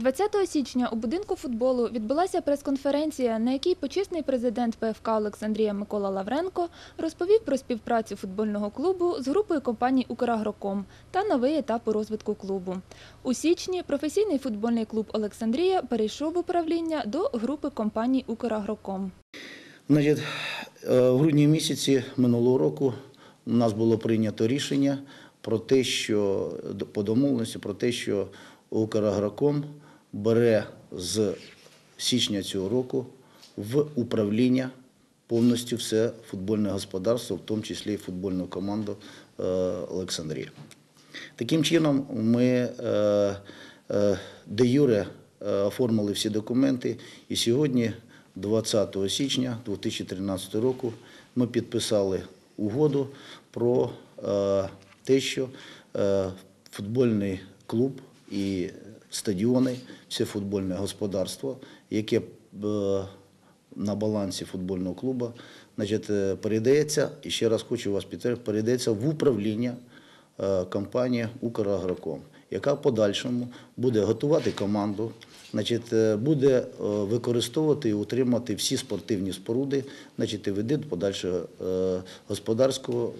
20 січня у будинку футболу відбулася прес-конференція, на якій почесний президент ПФК Олександрія Микола Лавренко розповів про співпрацю футбольного клубу з групою компаній «Украгроком» та новий етап у розвитку клубу. У січні професійний футбольний клуб Олександрія перейшов управління до групи компаній «Украгроком». Е, в грудні місяці минулого року у нас було прийнято рішення про те, що по домовленості про те, що Украгроком бере з січня цього року в управління повністю все футбольне господарство, в тому числі і футбольну команду е, Олександрія. Таким чином, ми е, е, де юре оформили всі документи, і сьогодні, 20 січня 2013 року, ми підписали угоду про те, що футбольний клуб і стадіони, все футбольне господарство, яке е, на балансі футбольного клубу, значить, е, передається, і ще раз хочу вас підтримати, передається в управління е, компанії «Украгроком», яка в подальшому буде готувати команду, буде використовувати і утримати всі спортивні споруди, значить, і веде подальшого господарського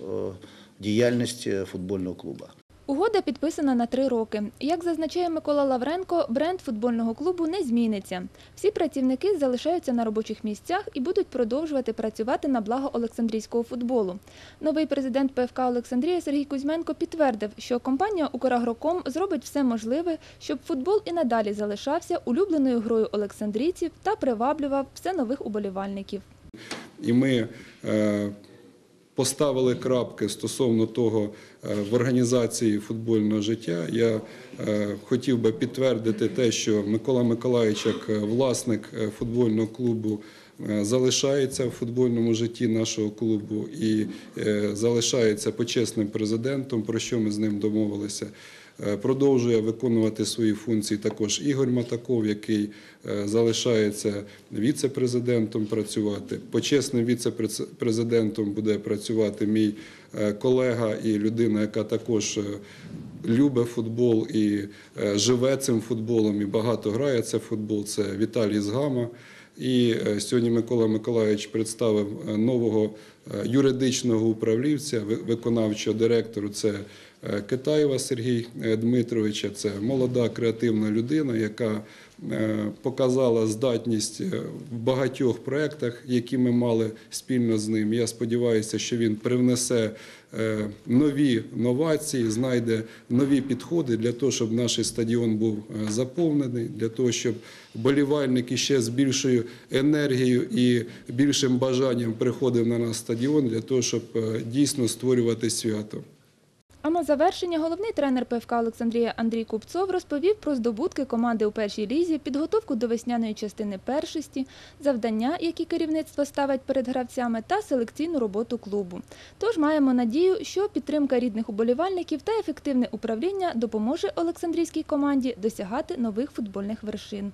діяльності футбольного клубу. Угода підписана на три роки. Як зазначає Микола Лавренко, бренд футбольного клубу не зміниться. Всі працівники залишаються на робочих місцях і будуть продовжувати працювати на благо Олександрійського футболу. Новий президент ПФК Олександрія Сергій Кузьменко підтвердив, що компанія «Украгроком» зробить все можливе, щоб футбол і надалі залишався улюбленою грою олександрійців та приваблював все нових уболівальників. І ми е, поставили крапки стосовно того е, в організації футбольного життя. Я е, хотів би підтвердити те, що Микола Миколаївич, як е, власник футбольного клубу, залишається в футбольному житті нашого клубу і е, залишається почесним президентом, про що ми з ним домовилися. Е, Продовжує виконувати свої функції також Ігор Матаков, який е, залишається віце-президентом працювати. Почесним віце-президентом буде працювати мій е, колега і людина, яка також е, любить футбол і е, живе цим футболом, і багато грає це футбол. Це Віталій Згама. І е, сьогодні Микола Миколаївич представив е, нового юридичного управлінця, ви- виконавчого директору. Це е, Китаєва Сергій е, Дмитровича. Це молода креативна людина, яка е, показала здатність е, в багатьох проєктах, які ми мали спільно з ним. Я сподіваюся, що він привнесе е, нові новації, знайде нові підходи для того, щоб наш стадіон був е, заповнений, для того, щоб болівальники ще з більшою енергією і більшим бажанням приходив на наш стадіон для того, щоб е, дійсно створювати свято. А на завершення головний тренер ПФК Олександрія Андрій Купцов розповів про здобутки команди у першій лізі, підготовку до весняної частини першості, завдання, які керівництво ставить перед гравцями, та селекційну роботу клубу. Тож маємо надію, що підтримка рідних уболівальників та ефективне управління допоможе Олександрійській команді досягати нових футбольних вершин.